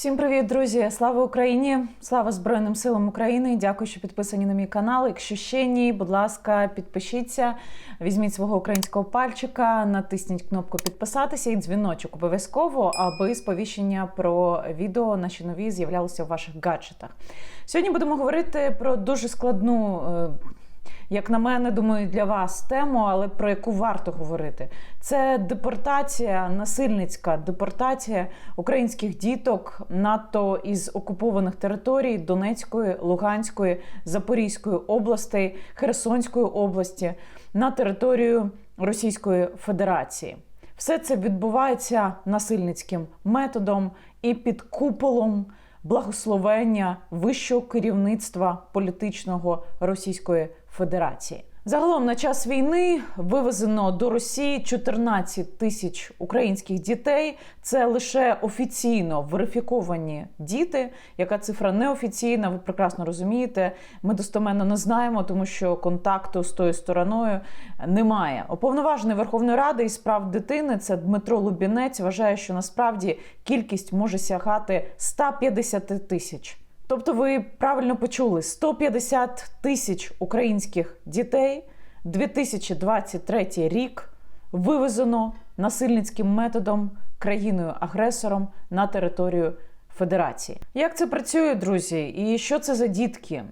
Всім привіт, друзі! Слава Україні! Слава Збройним силам України! Дякую, що підписані на мій канал. Якщо ще ні, будь ласка, підпишіться, візьміть свого українського пальчика, натисніть кнопку підписатися і дзвіночок обов'язково, аби сповіщення про відео наші нові з'являлися у ваших гаджетах. Сьогодні будемо говорити про дуже складну. Як на мене, думаю, для вас тему, але про яку варто говорити. Це депортація, насильницька депортація українських діток надто із окупованих територій Донецької, Луганської, Запорізької областей, Херсонської області на територію Російської Федерації. Все це відбувається насильницьким методом і під куполом благословення вищого керівництва політичного Російської Федерації. Загалом на час війни вивезено до Росії 14 тисяч українських дітей. Це лише офіційно верифіковані діти. Яка цифра неофіційна? Ви прекрасно розумієте. Ми достоменно не знаємо, тому що контакту з тою стороною немає. Уповноважений Верховної Ради із прав дитини це Дмитро Лубінець. Вважає, що насправді кількість може сягати 150 тисяч. Тобто, ви правильно почули 150 тисяч українських дітей 2023 рік вивезено насильницьким методом країною-агресором на територію Федерації. Як це працює, друзі? І що це за дітки?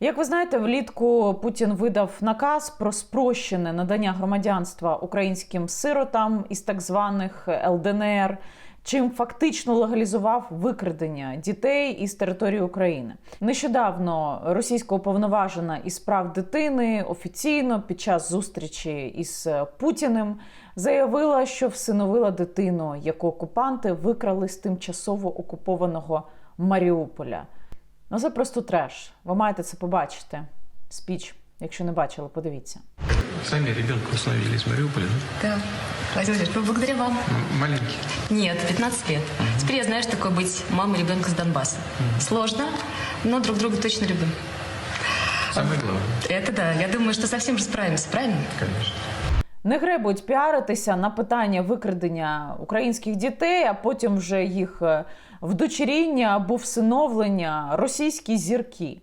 Як ви знаєте, влітку Путін видав наказ про спрощене надання громадянства українським сиротам із так званих ЛДНР, чим фактично легалізував викрадення дітей із території України. Нещодавно російська уповноважена із прав дитини офіційно під час зустрічі із Путіним заявила, що всиновила дитину, яку окупанти викрали з тимчасово окупованого Маріуполя. Ну це просто треш. Ви маєте це побачити. Спіч, якщо не бачили, подивіться. Сами ребенка установили из Мариуполя, да? Да. Владимир Владимирович, благодаря вам. М- Маленький. Нет, 15 лет. Теперь я знаю, что такое быть мамой ребенка с Донбасса. Сложно, но друг друга точно любим. Самое главное, Это да, я думаю, что совсем же справимся, правильно? конечно. Не гребуть піаритися на питання викрадення українських дітей, а потім вже їх е, вдочеріння або всиновлення російські зірки.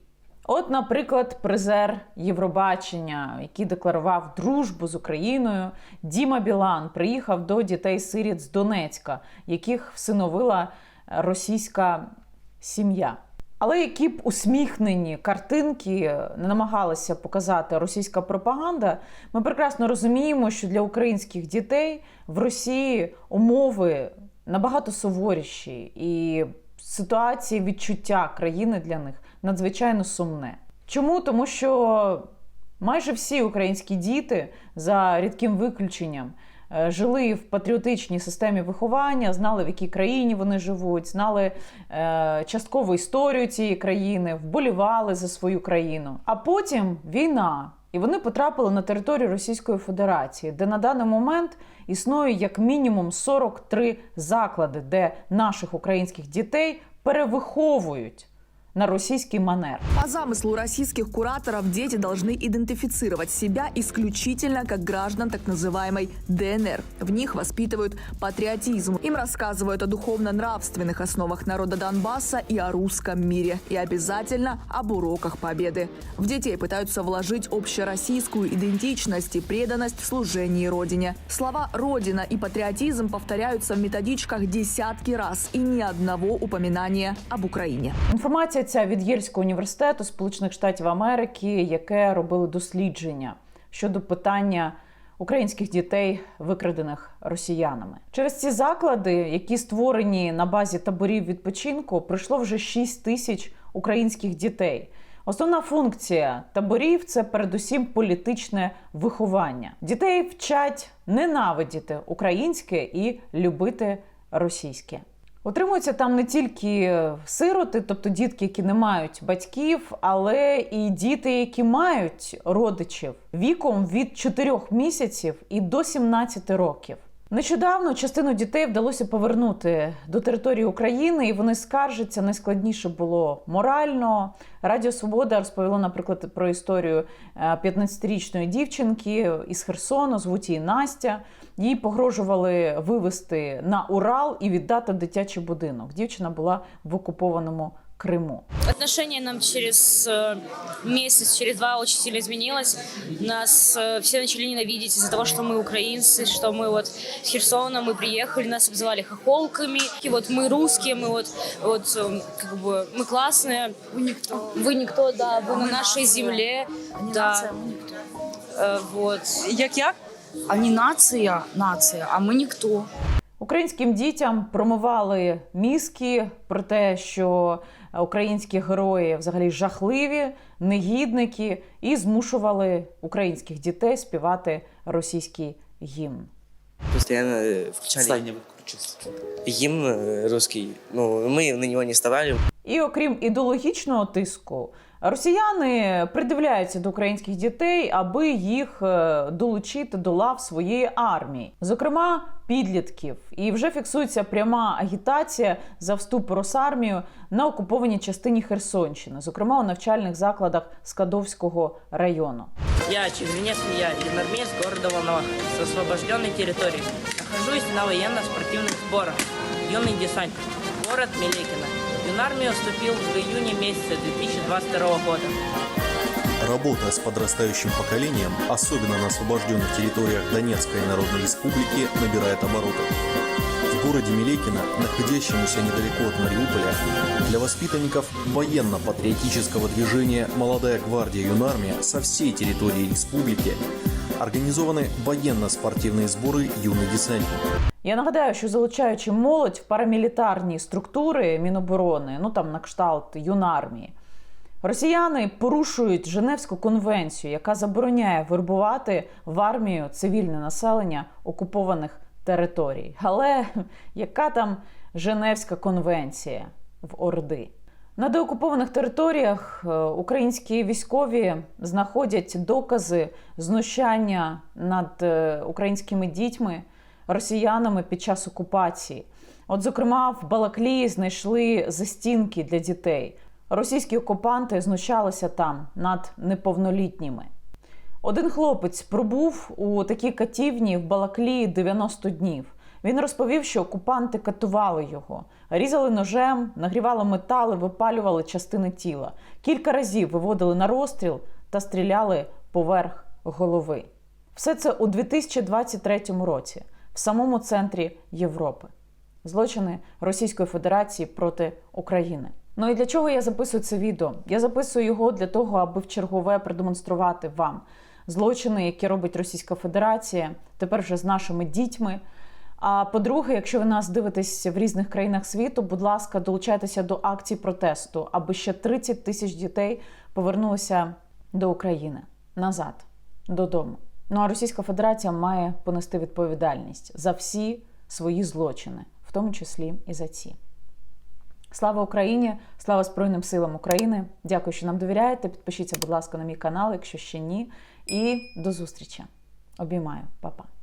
От, наприклад, призер Євробачення, який декларував дружбу з Україною, Діма Білан приїхав до дітей сиріт з Донецька, яких всиновила російська сім'я. Але які б усміхнені картинки не намагалася показати російська пропаганда, ми прекрасно розуміємо, що для українських дітей в Росії умови набагато суворіші, і ситуації відчуття країни для них надзвичайно сумне. Чому? Тому що майже всі українські діти, за рідким виключенням, е, жили в патріотичній системі виховання, знали, в якій країні вони живуть, знали е, часткову історію цієї країни, вболівали за свою країну. А потім війна. І вони потрапили на територію Російської Федерації, де на даний момент існує як мінімум 43 заклади, де наших українських дітей перевиховують на російський манер. По замыслу российских кураторов дети должны идентифицировать себя исключительно как граждан так называемой ДНР. В них воспитывают патриотизм. Им рассказывают о духовно-нравственных основах народа Донбасса и о русском мире. И обязательно об уроках победы. В детей пытаются вложить общероссийскую идентичность и преданность в служении Родине. Слова «Родина» и «патриотизм» повторяются в методичках десятки раз и ни одного упоминания об Украине. Інформація ця від Єльського університету Сполучених Штатів Америки, яке робили дослідження щодо питання українських дітей, викрадених росіянами. Через ці заклади, які створені на базі таборів відпочинку, пройшло вже 6 тисяч українських дітей. Основна функція таборів це передусім політичне виховання. Дітей вчать ненавидіти українське і любити російське. Утримуються там не тільки сироти, тобто дітки, які не мають батьків, але і діти, які мають родичів віком від 4 місяців і до 17 років. Нещодавно частину дітей вдалося повернути до території України, і вони скаржаться. Найскладніше було морально. Радіо Свобода розповіло, наприклад, про історію е, 15-річної дівчинки із Херсону, звуть її Настя. Їй погрожували вивезти на Урал і віддати в дитячий будинок. Дівчина була в окупованому Криму. Отношение нам через э, месяц, через два очень сильно изменилось. Нас э, все начали ненавидеть из-за того, что мы украинцы, что мы вот с Херсона, мы приехали, нас обзывали хохолками. И вот мы русские, мы вот, вот э, как бы, мы классные. Вы никто. Вы никто, да, вы на нашей земле. Да. Э, вот. Як як? Они нация, нация, а мы никто. Українським дітям промивали мізки про те, що українські герої взагалі жахливі, негідники, і змушували українських дітей співати російський гімн. Постоянно э, включали гимн э, русский. Ну, мы на него не вставали. І окрім ідеологічного тиску, росіяни придивляються до українських дітей, аби їх е, долучити до лав своєї армії, зокрема підлітків. І вже фіксується пряма агітація за вступ Росармію на окупованій частині Херсонщини, зокрема у навчальних закладах Скадовського району. Я, Червенец Илья, инармеец города Волноваха, с освобожденной территории. Нахожусь на военно-спортивных сборах. Юный десантник. Город Меликино. В вступил в июне месяце 2022 года. Работа с подрастающим поколением, особенно на освобожденных территориях Донецкой Народной Республики, набирает обороты. В городе Милекино, находящемуся недалеко от Мариуполя, для воспитанников военно-патриотического движения «Молодая гвардия Юнармия» со всей территории республики организованы военно-спортивные сборы «Юный десантник». Я нагадаю, що залучаючи молодь в парамілітарні структури Міноборони, ну там на кшталт юнармії, росіяни порушують Женевську конвенцію, яка забороняє вербувати в армію цивільне населення окупованих територій. Але яка там Женевська конвенція в Орди? На деокупованих територіях е, українські військові знаходять докази знущання над е, українськими дітьми росіянами під час окупації. От, зокрема, в Балаклії знайшли застінки для дітей. Російські окупанти знущалися там над неповнолітніми. Один хлопець пробув у такій катівні в Балаклії 90 днів. Він розповів, що окупанти катували його, різали ножем, нагрівали метали, випалювали частини тіла. Кілька разів виводили на розстріл та стріляли поверх голови. Все це у 2023 році, в самому центрі Європи. Злочини Російської Федерації проти України. Ну і для чого я записую це відео? Я записую його для того, аби в чергове продемонструвати вам злочини, які робить Російська Федерація, тепер вже з нашими дітьми. А по-друге, якщо ви нас дивитесь в різних країнах світу, будь ласка, долучайтеся до акцій протесту, аби ще 30 тисяч дітей повернулися до України назад, додому. Ну а Російська Федерація має понести відповідальність за всі свої злочини, в тому числі і за ці. Слава Україні! Слава Збройним силам України! Дякую, що нам довіряєте. Підпишіться, будь ласка, на мій канал, якщо ще ні. І до зустрічі. Обіймаю, Па-па.